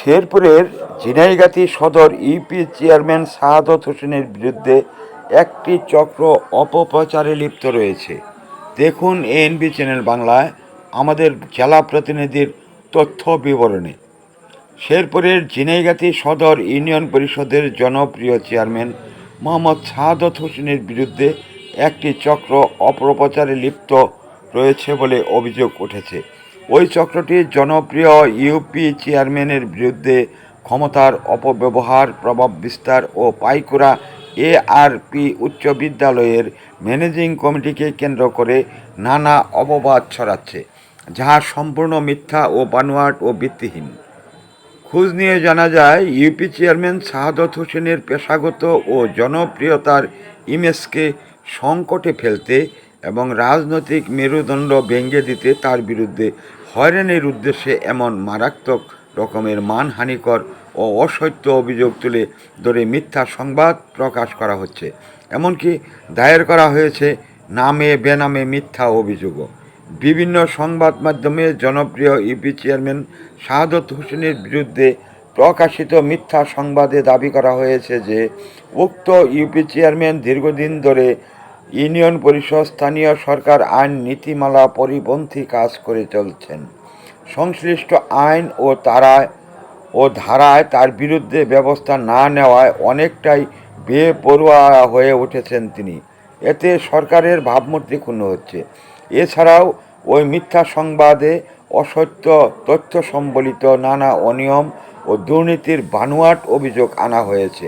শেরপুরের ঝিনাইগাতি সদর UP chairman শাহাদত হোসেনের বিরুদ্ধে একটি চক্র অপপ্রচারে লিপ্ত রয়েছে। দেখুন এএনবি চ্যানেল বাংলায় আমাদের জেলা প্রতিনিধির তথ্য বিবরণী। শেরপুরের ঝিনাইগাতি সদর ইউনিয়ন পরিষদের জনপ্রিয় চেয়ারম্যান মোহাম্মদ শাহাদত হোসেনের বিরুদ্ধে একটি চক্র অপপ্রচারে লিপ্ত রয়েছে বলে অভিযোগ উঠেছে। ওই চক্রটি জনপ্রিয় ইউপি চেয়ারম্যানের বিরুদ্ধে ক্ষমতার অপব্যবহার, প্রভাব বিস্তার ও পাইকুড়া এআরপি উচ্চ বিদ্যালয়ের ম্যানেজিং কমিটিকে কেন্দ্র করে নানা অপবাদ ছড়াচ্ছে, যাহা সম্পূর্ণ মিথ্যা ও বানোয়াট ও ভিত্তিহীন। খোঁজ নিয়ে জানা যায়, ইউপি চেয়ারম্যান শাহাদত হোসেনের পেশাগত ও জনপ্রিয়তার ইমেজকে সংকটে ফেলতে এবং রাজনৈতিক মেরুদণ্ড ভেঙে দিতে তার বিরুদ্ধে হয়রানির উদ্দেশ্যে এমন মারাত্মক রকমের মানহানিকর ও অসত্য অভিযোগ তুলে ধরে মিথ্যা সংবাদ প্রকাশ করা হচ্ছে। এমনকি দায়ের করা হয়েছে নামে বেনামে মিথ্যা অভিযোগও। বিভিন্ন সংবাদ মাধ্যমে জনপ্রিয় ইউপি চেয়ারম্যান শাহাদত হোসেনের বিরুদ্ধে প্রকাশিত মিথ্যা সংবাদে দাবি করা হয়েছে যে, উক্ত ইউপি চেয়ারম্যান দীর্ঘদিন ধরে ইউনিয়ন পরিষদ, স্থানীয় সরকার, আইন নীতিমালা পরিপন্থী কাজ করে চলছেন। সংশ্লিষ্ট আইন ও তারায় ও ধারায় তার বিরুদ্ধে ব্যবস্থা না নেওয়ায় অনেকটাই বেপরোয়া হয়ে উঠেছেন তিনি। এতে সরকারের ভাবমূর্তি ক্ষুণ্ণ হচ্ছে। এছাড়াও ওই মিথ্যা সংবাদে অসত্য তথ্য সম্বলিত নানা অনিয়ম ও দুর্নীতির বানোয়াট অভিযোগ আনা হয়েছে।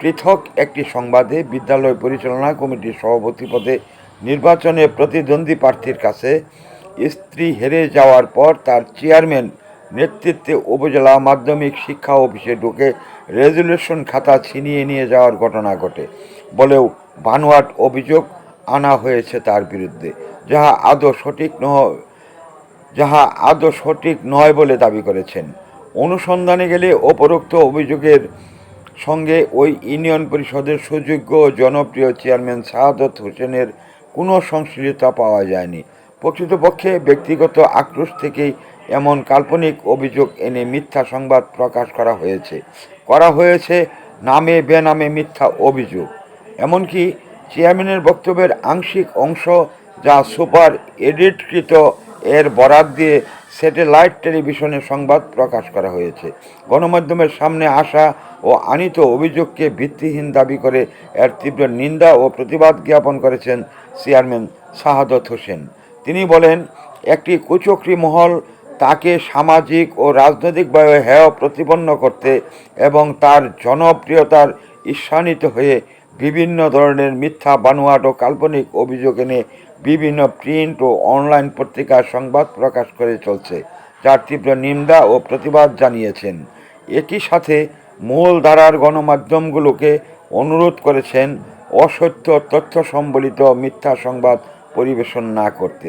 পৃথক একটি সংবাদে বিদ্যালয় পরিচালনা কমিটির সভাপতি পদে নির্বাচনে প্রতিদ্বন্দ্বী প্রার্থীর কাছে স্ত্রী হেরে যাওয়ার পর তার চেয়ারম্যান নেতৃত্বে উপজেলা মাধ্যমিক শিক্ষা অফিসে ঢুকে রেজুলেশন খাতা ছিনিয়ে নিয়ে যাওয়ার ঘটনা ঘটে বলেও বানোয়াট অভিযোগ আনা হয়েছে তার বিরুদ্ধে। যাহা আদৌ সঠিক নহ, যাহা আদৌ সঠিক নয় বলে দাবি করেছেন। অনুসন্ধানে গেলে উপরোক্ত অভিযোগের সঙ্গে ওই ইউনিয়ন পরিষদের সুযোগ্য ও জনপ্রিয় চেয়ারম্যান শাহাদত হোসেনের কোনো সংশ্লিষ্টতা পাওয়া যায়নি। প্রকৃতপক্ষে ব্যক্তিগত আক্রোশ থেকেই এমন কাল্পনিক অভিযোগ এনে মিথ্যা সংবাদ প্রকাশ করা হয়েছে। করা হয়েছে নামে বেনামে মিথ্যা অভিযোগ। এমনকি চেয়ারম্যানের বক্তব্যের আংশিক অংশ যা সুপার এডিটকৃত এর বরাত দিয়ে স্যাটেলাইট টেলিভিশনে সংবাদ প্রকাশ করা হয়েছে। গণমাধ্যমের সামনে আসা ও আনিত অভিযোগকে ভিত্তিহীন দাবি করে এর তীব্র নিন্দা ও প্রতিবাদ জ্ঞাপন করেছেন চেয়ারম্যান শাহাদত হোসেন। তিনি বলেন, একটি কুচক্রী মহল তাকে সামাজিক ও রাজনৈতিকভাবে হেয় প্রতিপন্ন করতে এবং তার জনপ্রিয়তার ঈর্ষান্বিত হয়ে বিভিন্ন ধরনের মিথ্যা, বানোয়াট ও কাল্পনিক অভিযোগ এনে বিভিন্ন প্রিন্ট ও অনলাইন পত্রিকার সংবাদ প্রকাশ করে চলছে, যার তীব্র নিন্দা ও প্রতিবাদ জানিয়েছেন। একই সাথে মূল ধারার গণমাধ্যমগুলোকে অনুরোধ করেছেন অসত্য তথ্য সম্বলিত মিথ্যা সংবাদ পরিবেশন না করতে।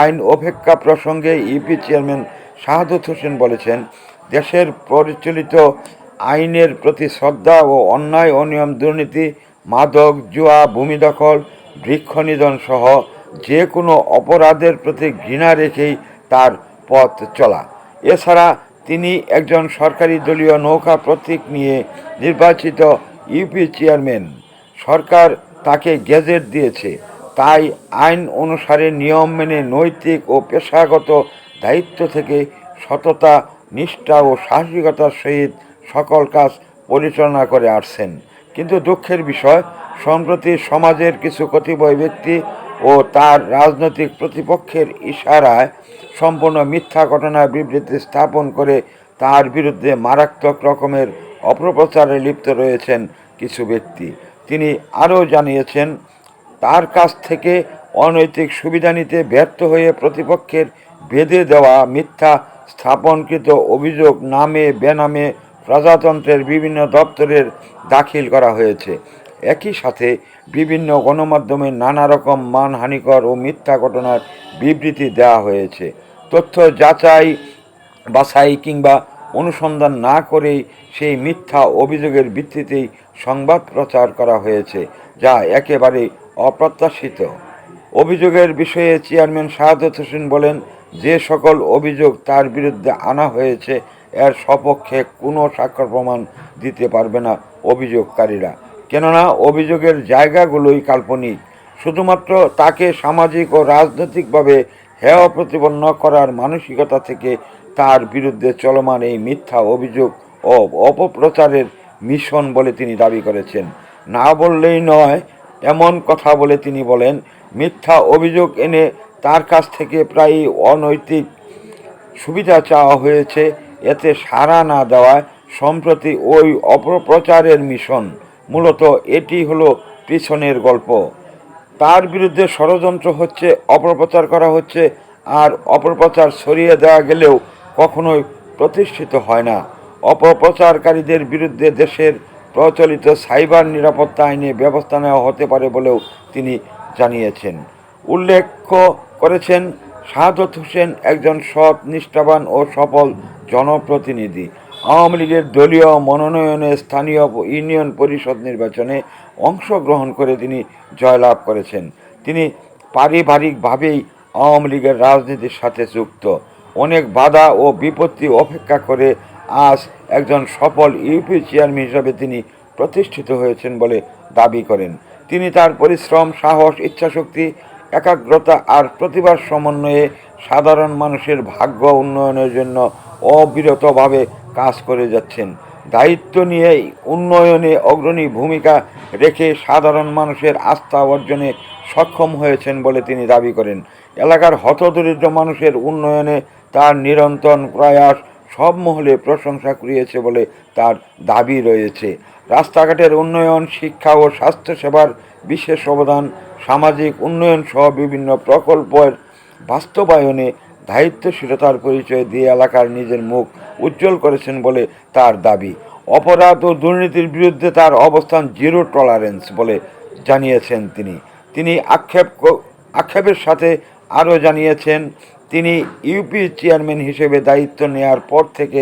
আইন অপেক্ষা প্রসঙ্গে ইপি চেয়ারম্যান শাহাদত হোসেন বলেছেন, দেশের পরিচালিত আইনের প্রতি শ্রদ্ধা ও অন্যায় অনিয়ম দুর্নীতি, মাদক, জুয়া, ভূমি দখল বৃক্ষনিধন সহ যে কোনো অপরাধের প্রতি ঘৃণা রেখেই তার পথ চলা। এছাড়া তিনি একজন সরকারি দলীয় নৌকা প্রতীক নিয়ে নির্বাচিত ইউপি চেয়ারম্যান। সরকার তাকে গেজেট দিয়েছে। তাই আইন অনুসারে নিয়ম মেনে নৈতিক ও পেশাগত দায়িত্ব থেকে সততা, নিষ্ঠা ও সাহসিকতার সহিত সকল কাজ পরিচালনা করে আসছেন। কিন্তু দুঃখের বিষয়, সম্প্রতি সমাজের কিছু কতিপয় ব্যক্তি ও তার রাজনৈতিক প্রতিপক্ষের ইশারায় সম্পূর্ণ মিথ্যা ঘটনার বিবৃতি স্থাপন করে তার বিরুদ্ধে মারাত্মক রকমের অপপ্রচারে লিপ্ত রয়েছেন কিছু ব্যক্তি। তিনি আরও জানিয়েছেন, তার কাছ থেকে অনৈতিক সুবিধা নিতে ব্যর্থ হয়ে প্রতিপক্ষের বেঁধে দেওয়া মিথ্যা স্থাপনকৃত অভিযোগ নামে বেনামে প্রজাতন্ত্রের বিভিন্ন দপ্তরের দাখিল করা হয়েছে। একই সাথে বিভিন্ন গণমাধ্যমে নানা রকম মানহানিকর ও মিথ্যা ঘটনার বিবৃতি দেওয়া হয়েছে। তথ্য যাচাই, বাছাই কিংবা অনুসন্ধান না করেই সেই মিথ্যা অভিযোগের ভিত্তিতেই সংবাদ প্রচার করা হয়েছে, যা একেবারে অপ্রত্যাশিত। অভিযোগের বিষয়ে চেয়ারম্যান শাহাদত হোসেন বলেন, যে সকল অভিযোগ তার বিরুদ্ধে আনা হয়েছে, এর সপক্ষে কোনো সাক্ষ্য প্রমাণ দিতে পারবে না অভিযোগকারীরা। কেননা অভিযোগের জায়গাগুলোই কাল্পনিক। শুধুমাত্র তাকে সামাজিক ও রাজনৈতিকভাবে হেয় প্রতিপন্ন করার মানসিকতা থেকে তার বিরুদ্ধে চলমান এই মিথ্যা অভিযোগ ও অপপ্রচারের মিশন বলে তিনি দাবি করেছেন। না বললেই নয়, এমন কথা বলে তিনি বলেন, মিথ্যা অভিযোগ এনে তার কাছ থেকে প্রায় অনৈতিক সুবিধা চাওয়া হয়েছে, এতে সাড়া না দেওয়ায় সম্প্রতি ওই অপপ্রচারের মিশন। মূলত এটি হলো পিছনের গল্প। তার বিরুদ্ধে ষড়যন্ত্র হচ্ছে, অপপ্রচার করা হচ্ছে, আর অপপ্রচার ছড়িয়ে দেওয়া গেলেও কখনোই প্রতিষ্ঠিত হয় না। অপপ্রচারকারীদের বিরুদ্ধে দেশের প্রচলিত সাইবার নিরাপত্তা আইনে ব্যবস্থা নেওয়া হতে পারে বলেও তিনি জানিয়েছেন। উল্লেখ করেছেন শাহাদত হোসেন একজন সৎ, নিষ্ঠাবান ও সফল জনপ্রতিনিধি। আওয়ামী লীগের দলীয় মনোনয়নে স্থানীয় ইউনিয়ন পরিষদ নির্বাচনে অংশগ্রহণ করে তিনি জয়লাভ করেছেন। তিনি পারিবারিকভাবেই আওয়ামী লীগের রাজনীতির সাথে যুক্ত। অনেক বাধা ও বিপত্তি অপেক্ষা করে আজ একজন সফল ইউপি চেয়ারম্যান হিসাবে তিনি প্রতিষ্ঠিত হয়েছেন বলে দাবি করেন। তিনি তার পরিশ্রম, সাহস, ইচ্ছাশক্তি, একাগ্রতা আর প্রতিভার সমন্বয়ে সাধারণ মানুষের ভাগ্য উন্নয়নের জন্য অবিরতভাবে কাজ করে যাচ্ছেন। দায়িত্ব নিয়ে উন্নয়নে অগ্রণী ভূমিকা রেখে সাধারণ মানুষের আস্থা অর্জনে সক্ষম হয়েছেন বলে তিনি দাবি করেন। এলাকার হতদরিদ্র মানুষের উন্নয়নে তার নিরন্তর প্রয়াস সব মহলে প্রশংসা কুড়িয়েছে বলে তার দাবি রয়েছে। রাস্তাঘাটের উন্নয়ন, শিক্ষা ও স্বাস্থ্যসেবার বিশেষ অবদান, সামাজিক উন্নয়ন সহ বিভিন্ন প্রকল্পের বাস্তবায়নে দায়িত্বশীলতার পরিচয় দিয়ে এলাকার নিজের মুখ উজ্জ্বল করেছেন বলে তার দাবি। অপরাধ ও দুর্নীতির বিরুদ্ধে তার অবস্থান জিরো টলারেন্স বলে জানিয়েছেন তিনি। তিনি আক্ষেপ আক্ষেপের সাথে আরও জানিয়েছেন, তিনি ইউপি চেয়ারম্যান হিসেবে দায়িত্ব নেয়ার পর থেকে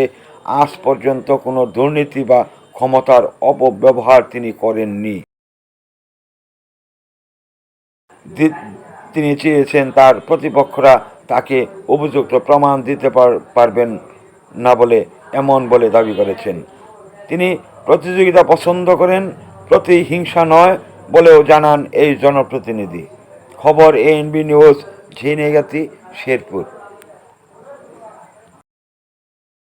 আজ পর্যন্ত কোনো দুর্নীতি বা ক্ষমতার অপব্যবহার তিনি করেননি। তিনি চেয়েছেন তার প্রতিপক্ষরা তাকে উপযুক্ত প্রমাণ দিতে পার- পারবেন না বলে, এমন বলে দাবি করেছেন। তিনি প্রতিযোগিতা পছন্দ করেন প্রতি হিংসা নয় বলেও জানান এই জনপ্রতিনিধি। খবর এএনবি নিউজ ঝিনেগাতি শেরপুর।